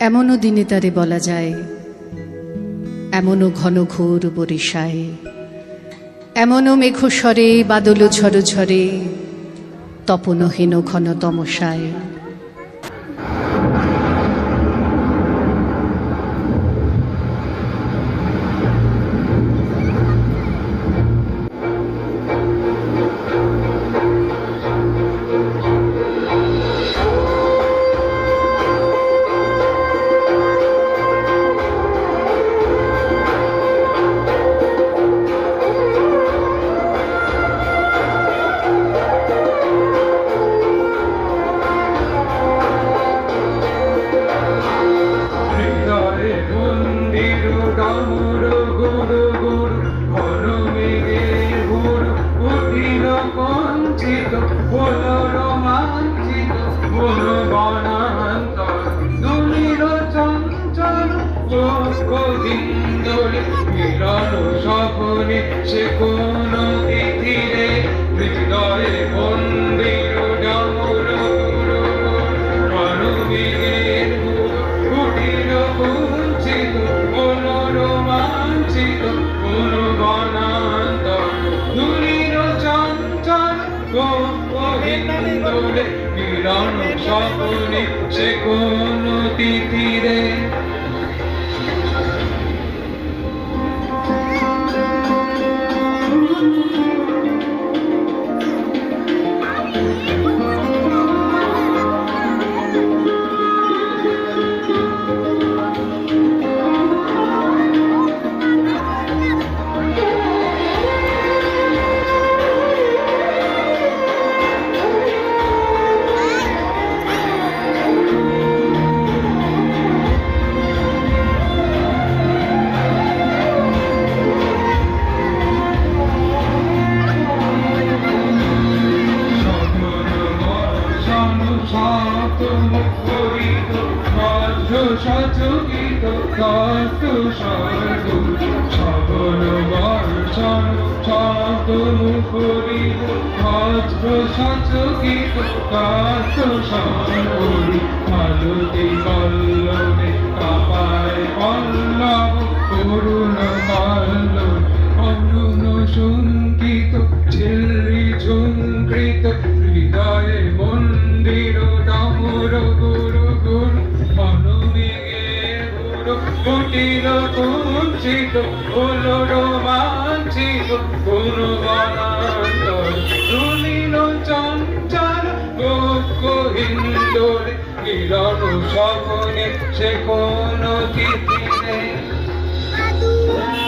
এমনও দিনে তারে বলা যায়, এমনও ঘন ঘোর বরিশায়, এমনও মেঘস্বরে বাদল ঝড় ঝরে তপনহীন ঘন তমসায়। মিলন স্বপনে সে কোন তিথিরে হৃদয়ে মন্দির ডামর গুরু কুটির কুঞ্চিত কোন রোমাঞ্চিত কোন বনান্ত দুলির চঞ্চল গোবিন্দরে মিলন স্বপনে সে কোন তিথিরে সচকিত কষ্ট সর্গুণ সবল বর্ষণ শত মুখরিত ভদ্র সচকিত কষ্ট সর্গুণ মালতী পল্লবে কাপায় পল্লব করুণ পল্লব অরুণ শঙ্কিত ঝিল্লি ঝুঙ্কৃত হৃদয়ে কুটির কুঞ্চিত হল রোমাঞ্চিত কোন বনান্তর তুলিল চঞ্চল গোপ হিন্দরে মিলন স্বপনে সে কোন তিথি Madu.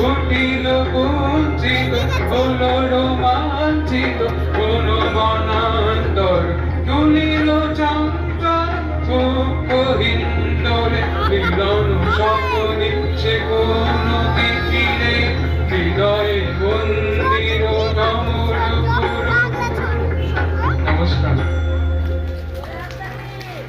কুটিল কুঞ্চিত হলো রোমাঞ্চিত কোন বনান্তর তুলিল চন্দ্র কহিল